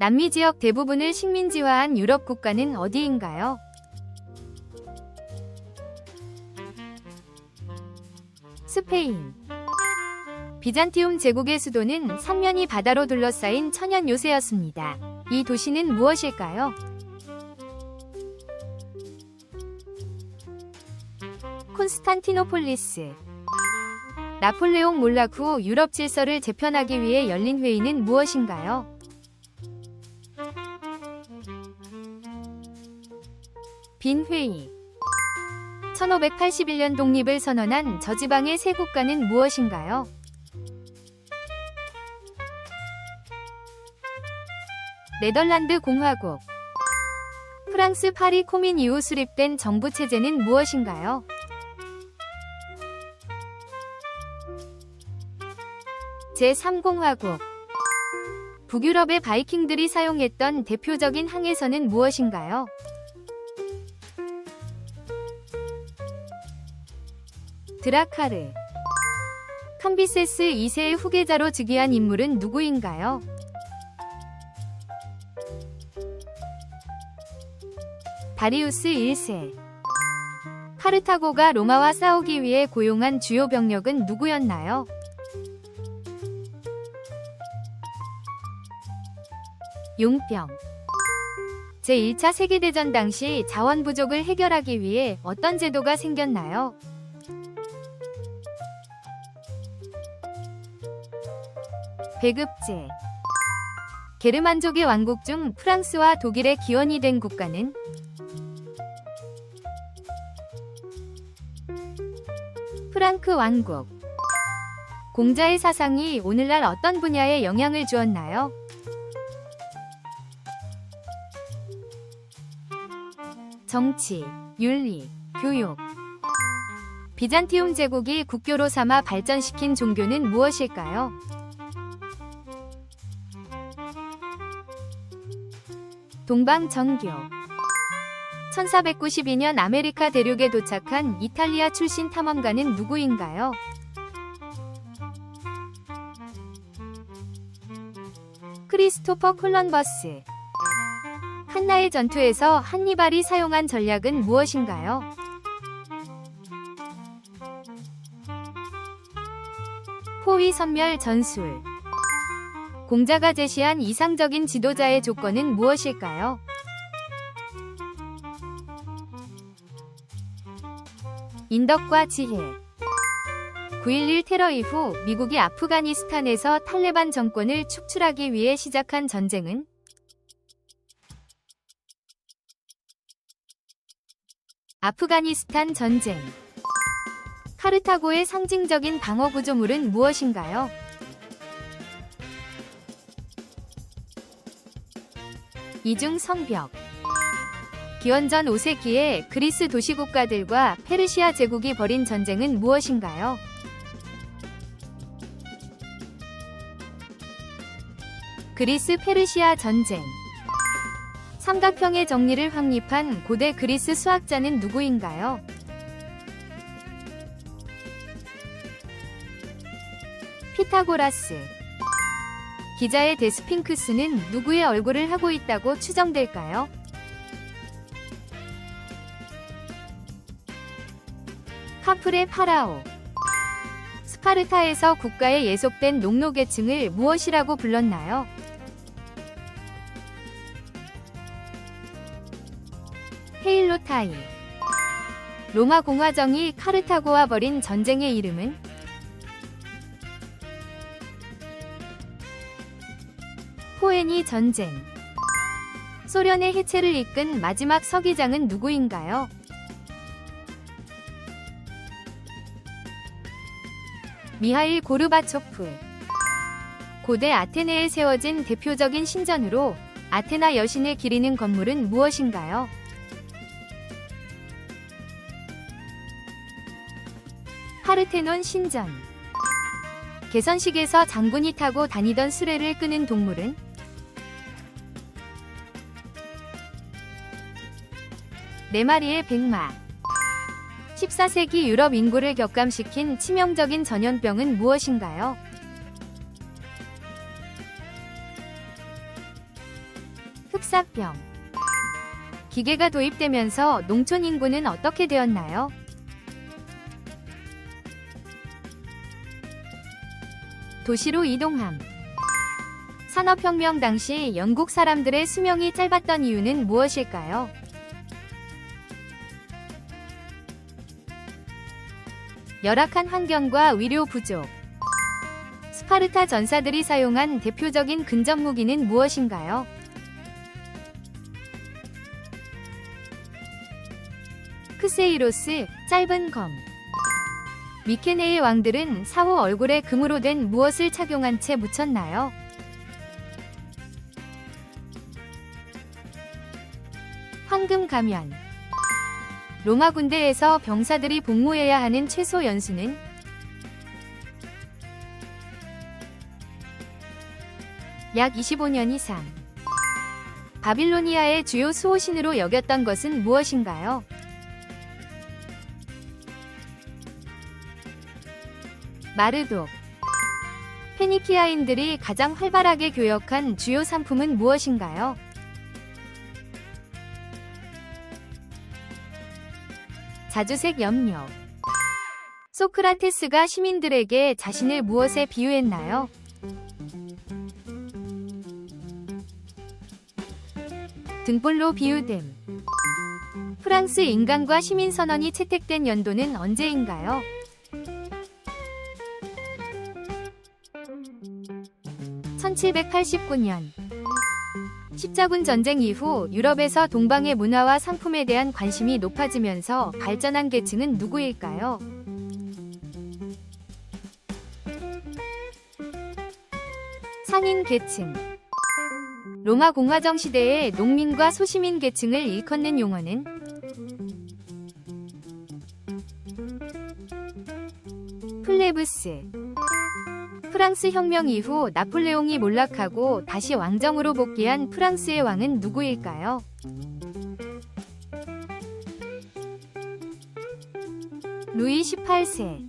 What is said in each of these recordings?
남미 지역 대부분을 식민지화한 유럽 국가는 어디인가요? 스페인 비잔티움 제국의 수도는 삼면이 바다로 둘러싸인 천연 요새였습니다. 이 도시는 무엇일까요? 콘스탄티노폴리스 나폴레옹 몰락 후 유럽 질서를 재편하기 위해 열린 회의는 무엇인가요? 빈 회의 1581년 독립을 선언한 저지방의 세 국가는 무엇인가요? 네덜란드 공화국 프랑스 파리 코민 이후 수립된 정부 체제는 무엇인가요? 제3공화국 북유럽의 바이킹들이 사용했던 대표적인 항해선은 무엇인가요? 드라카르 캄비세스 2세의 후계자로 즉위한 인물은 누구인가요? 다리우스 1세 카르타고가 로마와 싸우기 위해 고용한 주요 병력은 누구였나요? 용병 제1차 세계대전 당시 자원 부족을 해결하기 위해 어떤 제도가 생겼나요? 배급제 게르만족의 왕국 중 프랑스와 독일의 기원이 된 국가는 프랑크 왕국 공자의 사상이 오늘날 어떤 분야에 영향을 주었나요? 정치, 윤리, 교육 비잔티움 제국이 국교로 삼아 발전시킨 종교는 무엇일까요? 동방정교 1492년 아메리카 대륙에 도착한 이탈리아 출신 탐험가는 누구인가요? 크리스토퍼 콜럼버스 한나의 전투에서 한니발이 사용한 전략은 무엇인가요? 포위 선멸 전술 공자가 제시한 이상적인 지도자의 조건은 무엇일까요? 인덕과 지혜 9.11 테러 이후 미국이 아프가니스탄에서 탈레반 정권을 축출하기 위해 시작한 전쟁은 아프가니스탄 전쟁 카르타고의 상징적인 방어 구조물은 무엇인가요? 이중 성벽 기원전 5세기에 그리스 도시국가들과 페르시아 제국이 벌인 전쟁은 무엇인가요? 그리스 페르시아 전쟁 삼각형의 정리를 확립한 고대 그리스 수학자는 누구인가요? 피타고라스 기자의 데스핑크스는 누구의 얼굴을 하고 있다고 추정될까요? 카프레 파라오 스파르타에서 국가에 예속된 농노계층을 무엇이라고 불렀나요? 헤일로타이 로마 공화정이 카르타고와 벌인 전쟁의 이름은 포에니 전쟁 소련의 해체를 이끈 마지막 서기장은 누구인가요? 미하일 고르바초프 고대 아테네에 세워진 대표적인 신전으로 아테나 여신을 기리는 건물은 무엇인가요? 파르테논 신전 개선식에서 장군이 타고 다니던 수레를 끄는 동물은 네 마리의 백마 14세기 유럽 인구를 격감시킨 치명적인 전염병은 무엇인가요? 흑사병. 기계가 도입되면서 농촌 인구는 어떻게 되었나요? 도시로 이동함. 산업혁명 당시 영국 사람들의 수명이 짧았던 이유는 무엇일까요? 열악한 환경과 위료 부족. 스파르타 전사들이 사용한 대표적인 근접 무기는 무엇인가요? 크세이로스, 짧은 검. 미케네의 왕들은 사후 얼굴에 금으로 된 무엇을 착용한 채 묻혔나요? 황금 가면. 로마 군대에서 병사들이 복무해야 하는 최소 연수는 약 25년 이상. 바빌로니아의 주요 수호신으로 여겼던 것은 무엇인가요? 마르독. 페니키아인들이 가장 활발하게 교역한 주요 상품은 무엇인가요? 자주색 염료. 소크라테스가 시민들에게 자신을 무엇에 비유했나요? 등불로 비유됨. 프랑스 인간과 시민 선언이 채택된 연도는 언제인가요? (1789년) 십자군 전쟁 이후 유럽에서 동방의 문화와 상품에 대한 관심이 높아지면서 발전한 계층은 누구일까요? 상인 계층. 로마 공화정 시대의 농민과 소시민 계층을 일컫는 용어는? 플레브스 프랑스 혁명 이후 나폴레옹이 몰락하고 다시 왕정으로 복귀한 프랑스의 왕은 누구일까요? 루이 18세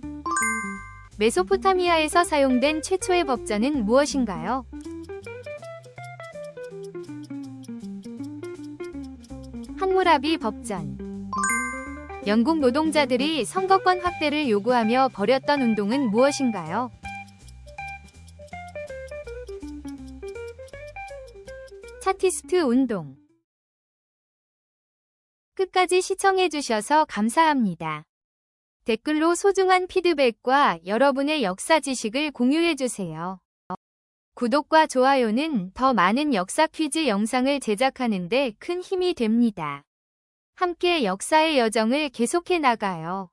메소포타미아에서 사용된 최초의 법전은 무엇인가요? 한무라비 법전 영국 노동자들이 선거권 확대를 요구하며 벌였던 운동은 무엇인가요? 차티스트 운동 끝까지 시청해주셔서 감사합니다. 댓글로 소중한 피드백과 여러분의 역사 지식을 공유해주세요. 구독과 좋아요는 더 많은 역사 퀴즈 영상을 제작하는 데 큰 힘이 됩니다. 함께 역사의 여정을 계속해 나가요.